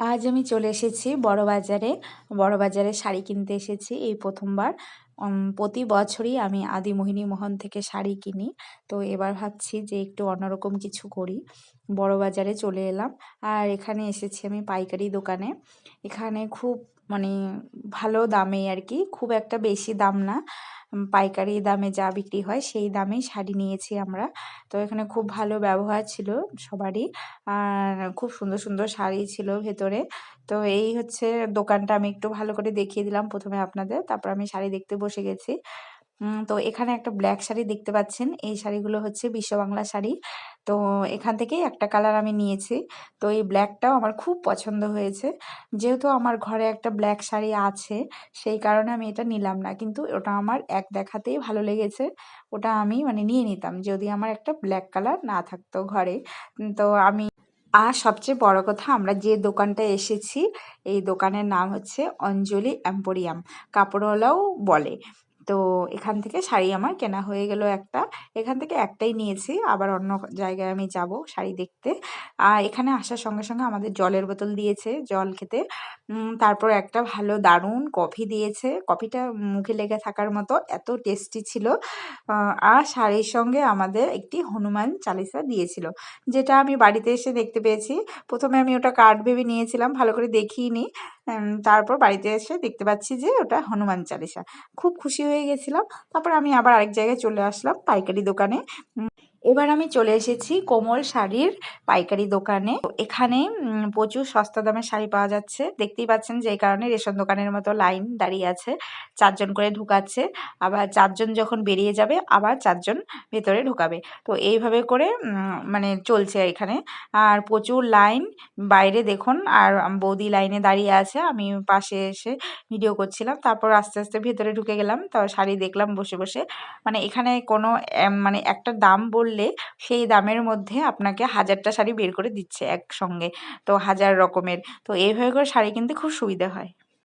আজ আমি চলে এসেছি বড়বাজারে। বড়বাজারে শাড়ি কিনতে এসেছি এই প্রথমবার। প্রতি বছরই আমি আদি মোহিনী মোহন থেকে শাড়ি কিনি। তো এবার ভাবছি যে একটু অন্যরকম কিছু করি। বড়বাজারে চলে এলাম আর এখানে এসেছি আমি পাইকারি দোকানে। এখানে খুব মানে ভালো দামে আর কি, খুব একটা বেশি দাম না। পাইকারি দামে যা বিক্রি হয় সেই দামেই শাড়ি নিয়েছি আমরা। তো এখানে খুব ভালো ব্যবহার ছিল সবারই। আর খুব সুন্দর সুন্দর শাড়ি ছিল ভেতরে। তো এই হচ্ছে দোকানটা আমি একটু ভালো করে দেখিয়ে দিলাম প্রথমে আপনাদের। তারপর আমি শাড়ি দেখতে বসে গেছি। তো এখানে একটা ব্ল্যাক শাড়ি দেখতে পাচ্ছেন। এই শাড়িগুলো হচ্ছে বিশ্ব বাংলা শাড়ি। তো এখান থেকেই একটা কালার আমি নিয়েছি। তো এই ব্ল্যাকটাও আমার খুব পছন্দ হয়েছে। যেহেতু আমার ঘরে একটা ব্ল্যাক শাড়ি আছে, সেই কারণে আমি এটা নিলাম না। কিন্তু ওটা আমার এক দেখাতেই ভালো লেগেছে। ওটা আমি মানে নিয়ে নিতাম। যদি আমার একটা ব্ল্যাক কালার না থাকতো ঘরে তো আমি আর সবচেয়ে বড় কথা, আমরা যে দোকানটা এসেছি, এই দোকানের নাম হচ্ছে অঞ্জলি অ্যাম্পোরিয়াম কাপড়ওয়ালাও বলে। তো এখান থেকে শাড়ি আমার কেনা হয়ে গেল একটা। এখান থেকে একটাই নিয়েছি, আবার অন্য জায়গায় আমি যাব শাড়ি দেখতে। আর এখানে আসার সঙ্গে সঙ্গে আমাদের জলের বোতল দিয়েছে, জল খেতে। তারপর একটা ভালো দারুণ কফি দিয়েছে। কফিটা মুখে লেগে থাকার মতো, এত টেস্টি ছিল। আর শাড়ির সঙ্গে আমাদের একটি হনুমান চালিসা দিয়েছিল, যেটা আমি বাড়িতে এসে দেখতে পেয়েছি। প্রথমে আমি ওটা কার্ড ভেবে নিয়েছিলাম, ভালো করে দেখিনি। তারপর বাড়িতে এসে দেখতে পাচ্ছি যে ওটা হনুমান চালিসা। খুব খুশি হয়ে গেছিলাম। তারপর আমি আবার আরেক জায়গায় চলে আসলাম পাইকারি দোকানে। এবার আমি চলে এসেছি কোমল শাড়ির পাইকারি দোকানে। এখানে প্রচুর সস্তা দামে শাড়ি পাওয়া যাচ্ছে। দেখতেই পাচ্ছেন যে কারণে রেশন দোকানের মতো লাইন দাঁড়িয়ে আছে। চারজন করে ঢুকাচ্ছে। আবার চারজন যখন বেরিয়ে যাবে, আবার চারজন ভেতরে ঢুকাবে। তো এইভাবে করে মানে চলছে এখানে। আর প্রচুর লাইন বাইরে দেখুন, আর বৌদি লাইনে দাঁড়িয়ে আছে। আমি পাশে এসে ভিডিও করছিলাম। তারপর আস্তে আস্তে ভেতরে ঢুকে গেলাম। তো শাড়ি দেখলাম বসে বসে। মানে এখানে কোনো মানে একটা দাম বললে সেই দামের মধ্যে আপনাকে হাজারটা শাড়ি বের করে দিচ্ছে একসঙ্গে। তো হাজার রকমের। তো এইভাবে করে শাড়ি কিনতে খুব সুবিধা হয়।